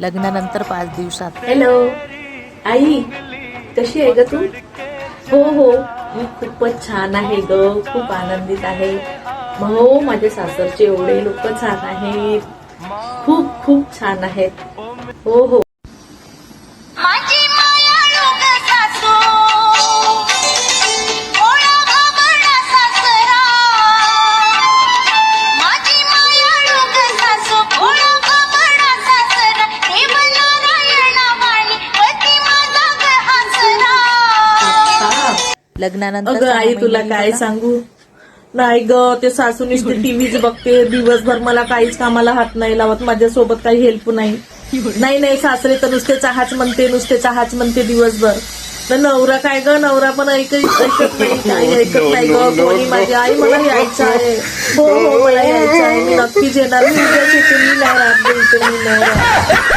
लग्नानंतर पाच दिवसात. हॅलो आई कशी आहे ग तू? हो हो. मी खूपच छान आहे ग. खूप आनंदित आहे. हो माझे सासरचे एवढे लोक छान आहेत. खूप खूप छान आहेत. हो हो. लग्नानंतर अगं आई तुला काय सांगू? नाही ग ते सासू नुसते टीव्हीच बघते. दिवसभर मला काहीच कामाला हात नाही लावत. माझ्यासोबत काही हेल्प नाही. नाही नाही सासरे तर नुसते चहाच म्हणते नुसते चहाच म्हणते दिवसभर. तर नवरा काय ग? नवरा पण ऐक ऐकत नाही. काही ऐकत नाही ग. कोणी माझी आई मला यायचं आहे. हो हो मला यायचं आहे. मी नक्कीच येणार मी उद्याच येते मी नाही राहत इथे मी नाही राहत